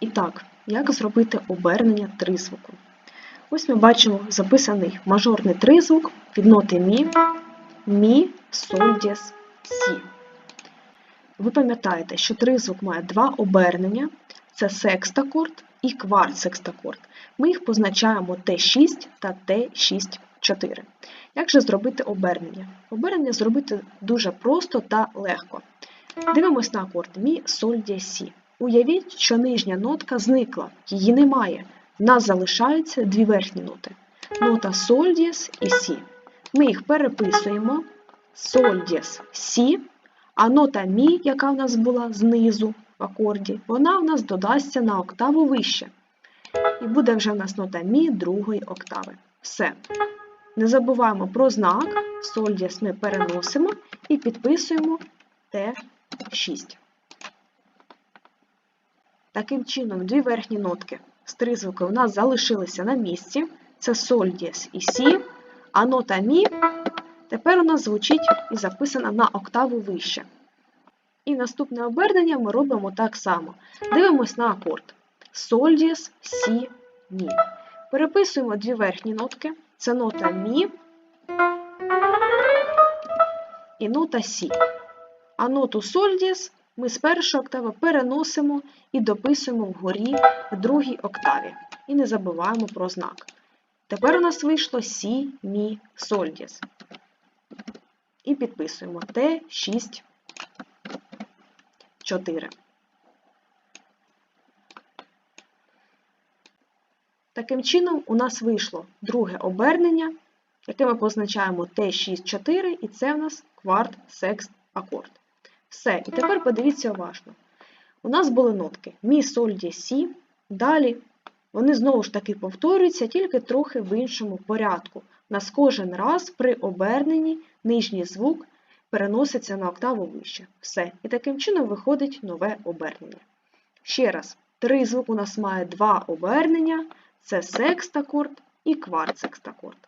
І так, як зробити обернення тризвуку? Ось ми бачимо записаний мажорний тризвук від ноти мі, мі, соль, дієс, сі. Ви пам'ятаєте, що тризвук має два обернення це секстакорд і кварт-секстакорд. Ми їх позначаємо Т6 та Т6-4. Як же зробити обернення? Обернення зробити дуже просто та легко. Дивимось на акорд Мі, соль, дієс, сі. Уявіть, що нижня нотка зникла, її немає. В нас залишаються дві верхні ноти. Нота соль дієс і сі. Ми їх переписуємо. Соль дієс, сі, а нота мі, яка в нас була знизу в акорді, вона в нас додасться на октаву вище. І буде вже в нас нота мі другої октави. Все. Не забуваємо про знак. Соль дієс ми переносимо і підписуємо Т6. Таким чином, дві верхні нотки з тризвуки у нас залишилися на місці. Це соль дієс і сі, а нота мі тепер у нас звучить і записана на октаву вище. І наступне обернення ми робимо так само. Дивимось на акорд. Соль дієс, сі, мі. Переписуємо дві верхні нотки. Це нота мі і нота сі. А ноту соль дієс ми з першої октави переносимо і дописуємо вгорі в другій октаві. І не забуваємо про знак. Тепер у нас вийшло Сі, Мі, Соль. І підписуємо Т6, 4. Таким чином, у нас вийшло друге обернення, яке ми позначаємо Т6-4, і це в нас кварт секст акорд. Все, і тепер подивіться уважно. У нас були нотки Мі, соль, ді, сі. Далі вони знову ж таки повторюються, тільки трохи в іншому порядку. У нас кожен раз при оберненні нижній звук переноситься на октаву вище. Все. І таким чином виходить нове обернення. Ще раз, тризвук у нас має два обернення: це секстакорд і кварт-секстакорд.